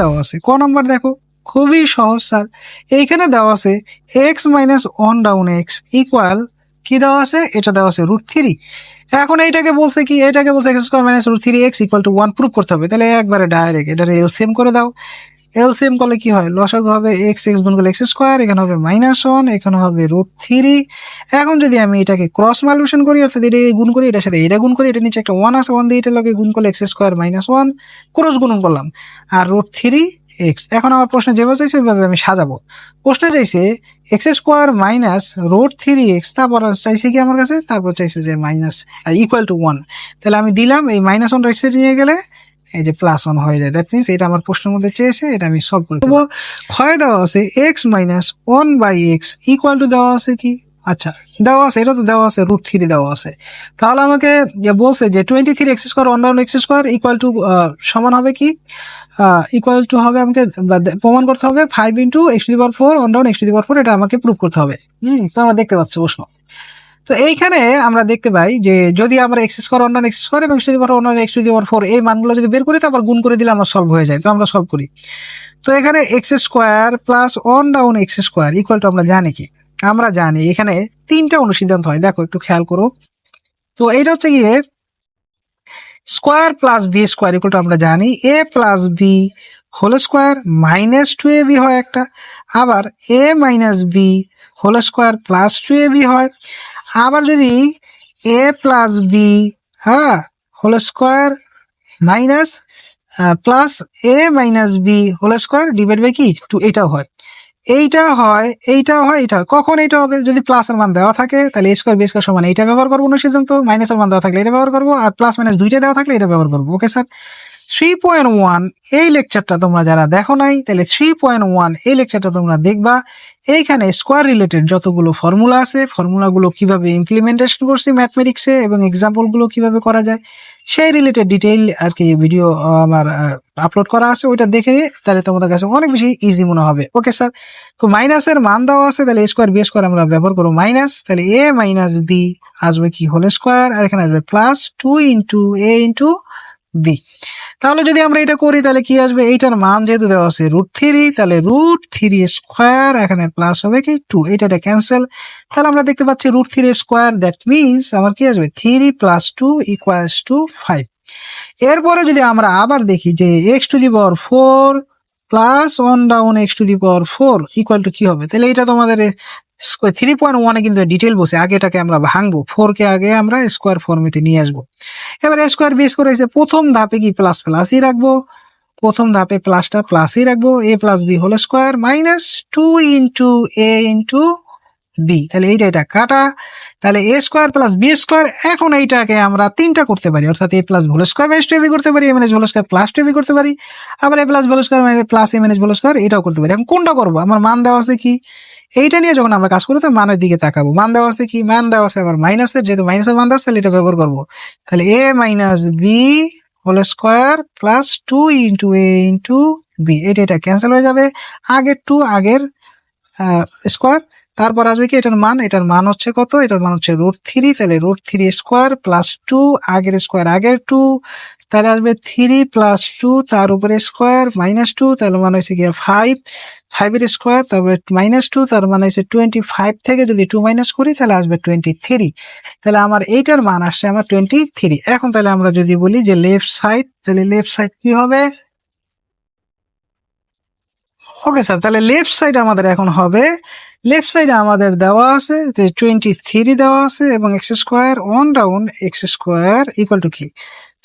দেওয়া আছে। ক নাম্বার দেখো, খুবই সহজ স্যার এইখানে দেওয়া আছে X minus one down X equal কি দেওয়া আছে? এটা দেওয়া আছে রুট থ্রি এখন এইটাকে বলছে কি? এটাকে বলছে X square minus root three X equal to one prove করতে হবে। তাহলে একবারে ডাইরেক্ট এটা এলসিএম করে দাও। এলসিএম করলে কি হয়? লসাগু হবে এক্স এক্স গুণ করলে এক্স স্কোয়ার এখানে হবে মাইনাস ওয়ান এখানে হবে রুট থ্রি এখন যদি আমি এটাকে ক্রস মালুশন করি, অর্থাৎ এটা গুণ করি, এটার সাথে এটা গুণ করি এটা নিচে একটা ওয়ান আছে ওয়ান দিয়ে এটা লগে গুণ করলে X square minus one cross গুণ করলাম। আর রুট থ্রি এক্স এখন আমার প্রশ্ন যেভাবে চাইছে, ওইভাবে আমি সাজাবো। প্রশ্নে চাইছে X square minus root three X তারপর চাইছে কি আমার কাছে? তারপর চাইছে যে মাইনাস ইকুয়াল টু ওয়ান তাহলে আমি দিলাম, এই মাইনাস ওয়ান এক্সে নিয়ে গেলে এই যে প্লাস ওয়ান হয়ে যায়। দ্যাট মিনস এটা আমার প্রশ্নের মধ্যে চেয়েছে, এটা আমি সলভ করে দেবো। ক্ষয় দেওয়া আছে X minus one by X equal to দেওয়া আছে কি? আচ্ছা দেওয়া আছে, এটা তো দেওয়া আছে রুট থ্রি দেওয়া আছে। তাহলে আমাকে যে বলছে যে twenty three X square one down X square equal to সমান হবে কি? ইকুয়াল টু হবে আমাকে প্রমাণ করতে হবে five into X to power four one down X to power four এটা আমাকে প্রুভ করতে হবে। হুম, তো আমরা দেখতে পাচ্ছি প্রশ্ন। তো এইখানে আমরা দেখতে পাই যে যদি আমরা X square one down X square এবং X to power one down X to power four এই মানগুলো যদি বের করি তারপর গুণ করে দিলে আমার সলভ হয়ে যায়। তো আমরা সলভ করি। তো এখানে X square plus one down X square equal to আমরা জানি কি? আমরা জানি এখানে তিনটা অনুসিদ্ধান্ত হয়। দেখো, একটু খেয়াল করো। তো এইটা হচ্ছে গিয়ে square plus B square equal to আমরা জানি। A plus B whole square minus two A B হয় একটা। আবার A minus B whole square plus two A B হয়। আবার যদি এ প্লাস বি হ্যাঁ whole square minus plus A minus B whole square divide by কি? Two এটাও হয়। এইটা হয় এইটাও হয় এটা হয়। কখন এটা হবে? যদি প্লাসের মান দেওয়া থাকে, তাহলে এ স্কোয়ার বি স্কোয়ার সমান। এইটা ব্যবহার করব অনুসিদ্ধান্ত মাইনাসের মান দেওয়া থাকলে এটা ব্যবহার করব, আর প্লাস মাইনাস দুইটা দেওয়া থাকলে এটা ব্যবহার করব। Okay sir three point one এই লেকচারটা তোমরা যারা দেখো নাই, তাহলে থ্রি পয়েন্ট ওয়ান এই লেকচারটা তোমরা দেখবা। এইখানে স্কোয়ার রিলেটেড যতগুলো ফর্মুলা আছে ফর্মুলাগুলো কীভাবে ইমপ্লিমেন্টেশন করছি ম্যাথমেটিক্সে এবং এক্সাম্পলগুলো কীভাবে করা যায়, সেই রিলেটেড ডিটেইল আর কি ভিডিও আমার আপলোড করা আছে, ওইটা দেখে তাহলে তোমাদের কাছে অনেক বেশি ইজি মনে হবে। ওকে স্যার তো মাইনাসের মান দেওয়া আছে, তাহলে স্কোয়ার বি স্কোয়ার আমরা ব্যবহার করব মাইনাস তাহলে এ মাইনাস বি আসবে কি হোল স্কোয়ার আর এখানে আসবে plus two into A into B তাহলে যদি আমরা এটা করি, তাহলে কি আসবে? এইটার মান যেহেতু দেওয়া আছে রুট থ্রি তাহলে রুট থ্রি স্কোয়ার এখানে প্লাস হবে কি টু এটা ক্যান্সেল তাহলে আমরা দেখতে পাচ্ছি root three square that means আমার কি আসবে? Three plus two equals to five এরপরে যদি আমরা আবার দেখি যে X to the power four plus one down X to the power four equal to কি হবে? তাহলে এটা তোমাদের থ্রি পয়েন্ট ওয়ানে কিন্তু ডিটেল বসে, আগে এটাকে আমরা ভাঙবো ফোর কে আগে আমরা স্কোয়ার ফর্মেটে নিয়ে আসব। এবার স্কোয়ার বেস করে এসে প্রথম ধাপে কি প্লাস প্লাসই রাখব? প্রথম ধাপে প্লাসটা প্লাসই রাখব A plus B whole square minus two into A into B তাহলে এইটা এটা কাটা, তাহলে A square plus B square এখন এইটাকে আমরা তিনটা করতে পারি, অর্থাৎ A plus whole square minus two B করতে পারি A minus whole square plus two B করতে পারি, আবার A plus whole square minus plus A minus whole square এটাও করতে পারি। এখন কোনটা করব? আমার মান দেওয়া আছে কি? এইটা নিয়ে যখন আমরা কাজ করব তো মানের দিকে তাকাবো। মান দেওয়া আছে কি? মান দেওয়া আছে আবার মাইনাসের যেহেতু মাইনাসের মান দেওয়া তাহলে এটা ব্যবহার করব। তাহলে A minus B whole square plus two into A into B এটা এটা ক্যান্সেল হয়ে যাবে। আগের টু আগের স্কোয়ার তারপর আসবে কি? এটার মান। এটার মান হচ্ছে কত? এটার মান হচ্ছে রুট থ্রি তাহলে root three square plus two আগের স্কোয়ার আগের টু তাহলে আসবে থ্রি প্লাস টু তার উপরে স্কোয়ার মাইনাস টু তাহলে মানে হচ্ছে গিয়ে ফাইভ ফাইভের স্কোয়ার তারপরে মাইনাস টু তার মানে হচ্ছে টোয়েন্টি ফাইভ থেকে যদি টু মাইনাস করি, তাহলে আসবে টোয়েন্টি থ্রি তাহলে আমার এইটার মান আসছে আমার টোয়েন্টি থ্রি এখন তাহলে আমরা যদি বলি যে লেফট সাইড তাহলে লেফট সাইড কি হবে? ওকে স্যার তাহলে লেফট সাইড আমাদের এখন হবে। লেফট সাইডে আমাদের দেওয়া আছে যে টোয়েন্টি থ্রি দেওয়া আছে এবং X square one down X square equal to কি?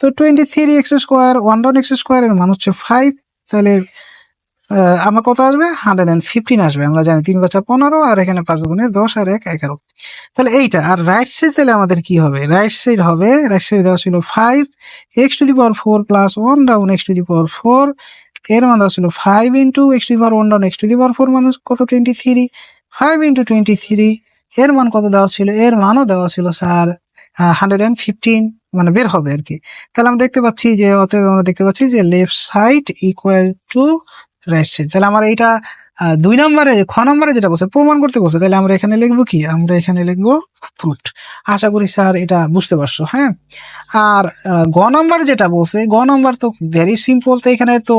তো twenty three X square one down X square এর মান হচ্ছে ফাইভ তাহলে আমার কত আসবে? হান্ড্রেড অ্যান্ড ফিফটিন আসবে। আমরা জানি তিন বাচ্চা পনেরো আর এখানে পাঁচ গুণে দশ আর এক এগারো। তাহলে এইটা, আর রাইট সাইড তাহলে আমাদের কি হবে? রাইট সাইড হবে রাইট সাইড দেওয়া ছিল five X to the power four plus one down X to the power four এর মান দেওয়া ছিল five into X to the power one down X to the power four মানে কত? Twenty three five into twenty three এর মান কত দেওয়া ছিল? এর মানও দেওয়া ছিল স্যার হান্ড্রেড অ্যান্ড ফিফটিন মানে বের হবে আর কি। তাহলে আমরা দেখতে পাচ্ছি যে, অতএব আমরা দেখতে পাচ্ছি যে left side equal to right side তাহলে আমার এইটা দুই নম্বরে, খ নম্বরে যেটা বলছে, প্রমাণ করতে বলছে। তাহলে আমরা এখানে লিখব কি? আমরা এখানে লিখব ফ্রুট আশা করি স্যার এটা বুঝতে পারছ হ্যাঁ? আর গ নম্বর যেটা বলছে, গ নম্বর তো ভেরি সিম্পল তো এখানে তো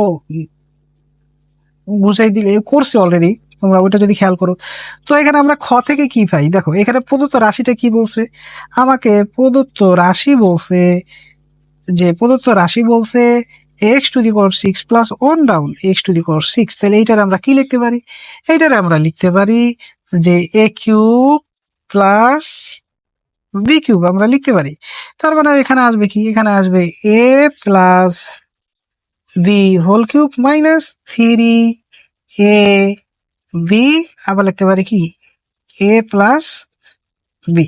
বুঝাই দিলে করছে অলরেডি তোমরা ওইটা যদি খেয়াল করো। তো এখানে আমরা খ থেকে কি পাই? দেখো, এখানে প্রদত্ত রাশিটা কি বলছে? আমাকে প্রদত্ত রাশি বলছে যে, প্রদত্ত রাশি বলছে X to the power six plus one down X to the power six তাহলে এইটার আমরা কি লিখতে পারি? এইটার আমরা লিখতে পারি যে A cube plus B cube আমরা লিখতে পারি। তার মানে এখানে আসবে কি? এখানে আসবে A plus B whole cube minus three A B আবার লিখতে পারি কি? এ প্লাস বি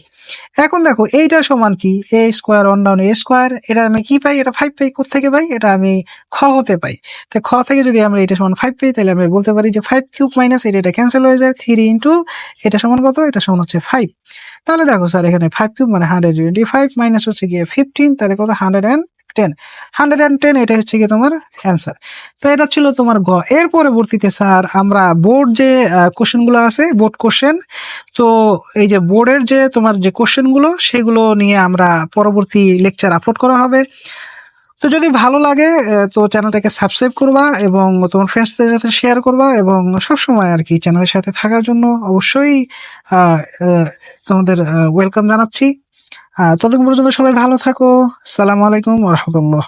এখন দেখো এইটা সমান কি? A square one down A square এটা আমি কি পাই? এটা ফাইভ পাই থেকে পাই? এটা আমি খ হতে পাই। তো খ থেকে যদি আমরা এটা সমান ফাইভ পাই, তাহলে আমরা বলতে পারি যে ফাইভ কিউব মাইনাস এটা এটা ক্যান্সেল হয়ে যায় থ্রি ইন্টু এটা সমান কত? এটা সমান হচ্ছে ফাইভ তাহলে দেখো স্যার এখানে ফাইভ কিউব মানে হান্ড্রেড টোয়েন্টি ফাইভ মাইনাস হচ্ছে গিয়ে ফিফটিন তাহলে কত? Hundred and ten hundred and ten এটা হচ্ছে গিয়ে তোমার অ্যান্সার তো এটা ছিল তোমার গ। এর পরবর্তীতে স্যার আমরা বোর্ড যে কোশ্চেনগুলো আছে বোর্ড কোশ্চেন তো এই যে বোর্ডের যে, তোমার যে কোশ্চেনগুলো সেগুলো নিয়ে আমরা পরবর্তী লেকচার আপলোড করা হবে। তো যদি ভালো লাগে তো চ্যানেলটাকে সাবস্ক্রাইব করবা এবং তোমার ফ্রেন্ডসদের সাথে শেয়ার করবা এবং সবসময় আর কি চ্যানেলের সাথে থাকার জন্য অবশ্যই তোমাদের ওয়েলকাম জানাচ্ছি। ততক্ষণ পর্যন্ত সবাই ভালো থাকো। সালাম আলাইকুম রহমতুল্লাহ।